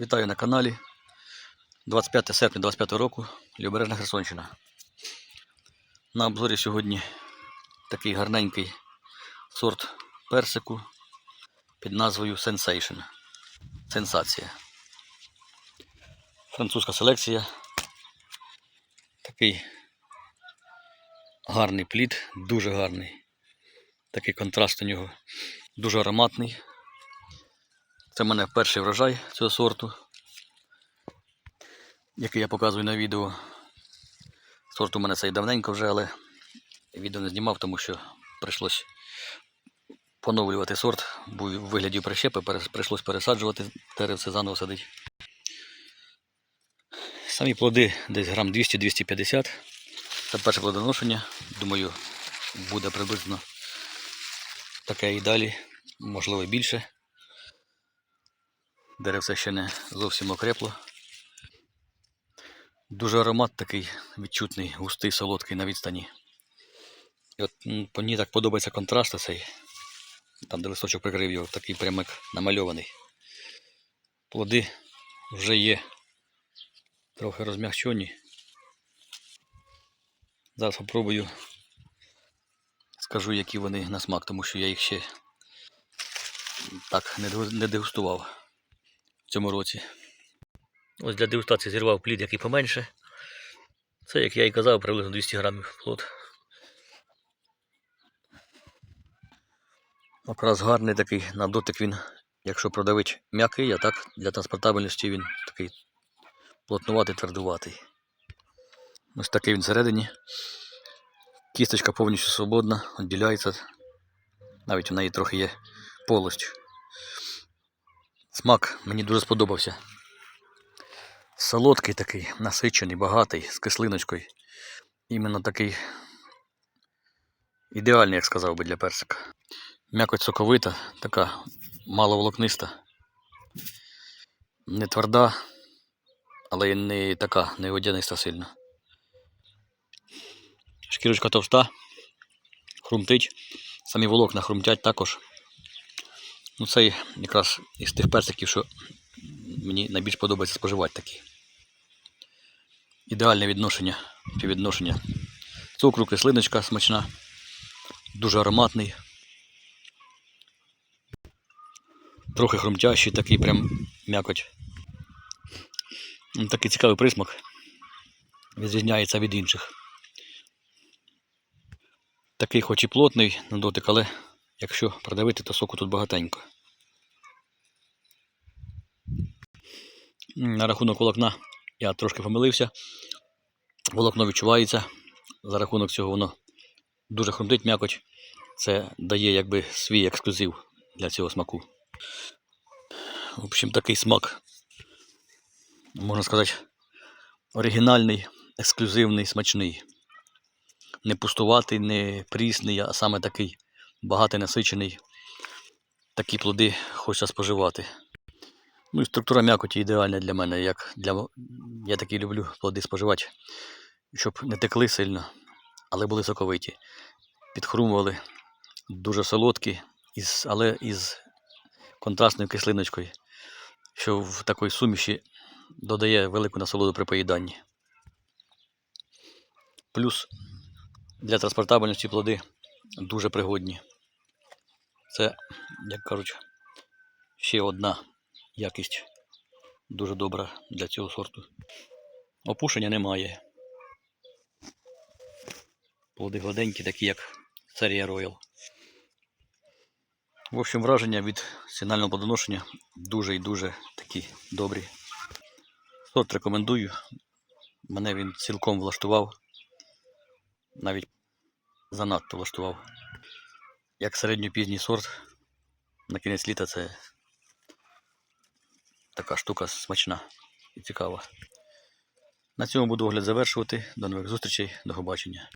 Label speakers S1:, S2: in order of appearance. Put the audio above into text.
S1: Вітаю на каналі. 25 серпня 25 року, Лівобережна Херсонщина. На обзорі сьогодні такий гарненький сорт персику під назвою Sensation. Сенсація. Французька селекція. Такий гарний плід, дуже гарний. Такий контраст у нього, дуже ароматний. Це в мене перший врожай цього сорту, який я показую на відео. Сорт у мене цей давненько вже, але відео не знімав, тому що прийшлось поновлювати сорт, був у вигляді прищепи, прийшлось пересаджувати, деревце заново садити. Самі плоди десь грам 200-250. Це перше плодоношення. Думаю, буде приблизно таке і далі, можливо більше. Деревце ще не зовсім окрепло. Дуже аромат такий відчутний, густий, солодкий на відстані. І от мені так подобається контраст цей. Там, де листочок прикрив його, такий прямо як намальований. Плоди вже є трохи розмягчені. Зараз спробую. Скажу, які вони на смак, тому що я їх ще так не дегустував в цьому році. Ось для дегустації зірвав плід, який поменше. Це, як я і казав, приблизно 200 грамів плод. Якраз гарний такий на дотик він, якщо продавить м'який, а так для транспортабельності він такий плотнуватий, твердуватий. Ось такий він всередині. Кісточка повністю свободна, відділяється. Навіть у неї трохи є полость. Смак мені дуже сподобався. Солодкий такий, насичений, багатий, з кислиночкою. Іменно такий ідеальний, як сказав би, для персика. М'якоть соковита, така маловолокниста. Не тверда, але й не така, не водяниста сильно. Шкірочка товста, хрумтить. Самі волокна хрумтять також. Ну, це якраз із тих персиків, що мені найбільш подобається споживати такі. Ідеальне відношення, співвідношення. Цукру, кислиночка смачна, дуже ароматний. Трохи хрумтящий, такий прям м'якоть. Ну, Такий цікавий присмак. Відрізняється від інших. Такий хоч і плотний на дотик, але якщо продавити, то соку тут багатенько. На рахунок волокна я трошки помилився. Волокно відчувається. За рахунок цього воно дуже хрумтить м'якоть. Це дає якби свій ексклюзив для цього смаку. В общем, такий смак. Можна сказати, оригінальний, ексклюзивний, смачний. Не пустуватий, не прісний, а саме такий багатий, насичений. Такі плоди хочеться споживати. Ну і структура м'якоті ідеальна для мене. Як для... Я такі люблю плоди споживати, щоб не текли сильно, але були соковиті. Підхрумували, дуже солодкі, із... але із контрастною кислиночкою, що в такій суміші додає велику насолоду при поїданні. Плюс для транспортабельності плоди дуже пригодні. Це, як кажуть, ще одна якість дуже добра для цього сорту. Опушення немає. Плоди гладенькі, такі як серія Royal. В общем, враження від сигнального плодоношення дуже і дуже такі добрі. Сорт рекомендую. Мене він цілком влаштував. Навіть занадто влаштував. Як середньопізній сорт на кінець літа це така штука смачна і цікава. На цьому буду огляд завершувати. До нових зустрічей, до побачення.